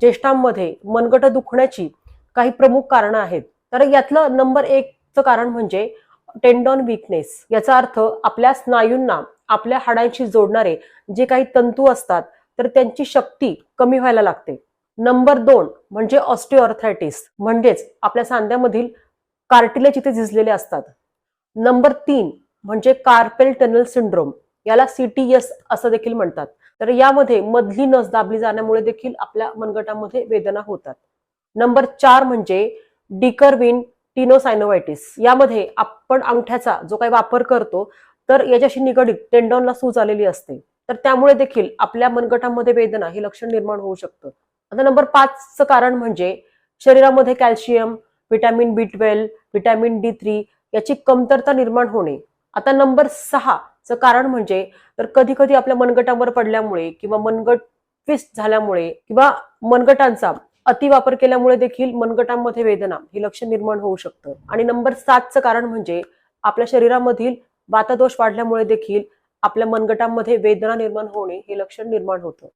ज्येष्ठांमध्ये मनगट दुखण्याची काही प्रमुख कारणं आहेत. तर यातलं नंबर एकचं कारण म्हणजे टेंडॉन विकनेस याचा अर्थ आपल्या स्नायूंना आपल्या हाडांशी जोडणारे जे काही तंतू असतात तर त्यांची शक्ती कमी व्हायला लागते. नंबर दोन म्हणजे ऑस्टिओआर्थरायटिस म्हणजेच आपल्या सांध्यामधील कार्टिलेज इथे झिजलेले असतात. नंबर तीन म्हणजे कार्पेल टनल सिंड्रोम याला सीटीएस असं देखील म्हणतात. तर यामध्ये मधली नस दाबली जाण्यामुळे देखील आपल्या मनगटामध्ये वेदना होतात. नंबर चार म्हणजे डिकरविन टिनोसायनोवायटिस. यामध्ये आपण अंगठ्याचा जो काही वापर करतो तर याच्याशी निगडीत टेंडॉनला सूज आलेली असते. तर त्यामुळे देखील आपल्या मनगटामध्ये वेदना हे लक्षण निर्माण होऊ शकतं. आता नंबर पाचचं कारण म्हणजे शरीरामध्ये calcium vitamin B twelve vitamin D three याची कमतरता निर्माण होणे. आता नंबर सहा सहाचं कारण म्हणजे तर कधी कधी आपल्या मनगटावर पडल्यामुळे किंवा मनगट ट्विस्ट झाल्यामुळे किंवा मनगटांचा अतिवापर केल्यामुळे देखील मनगटांमध्ये वेदना हे लक्ष निर्माण होऊ शकतं. आणि नंबर सातचं कारण म्हणजे आपल्या शरीरामधील वातदोष वाढल्यामुळे देखील आपल्या मनगटांमध्ये वेदना निर्माण होणे हे लक्षण निर्माण होतं.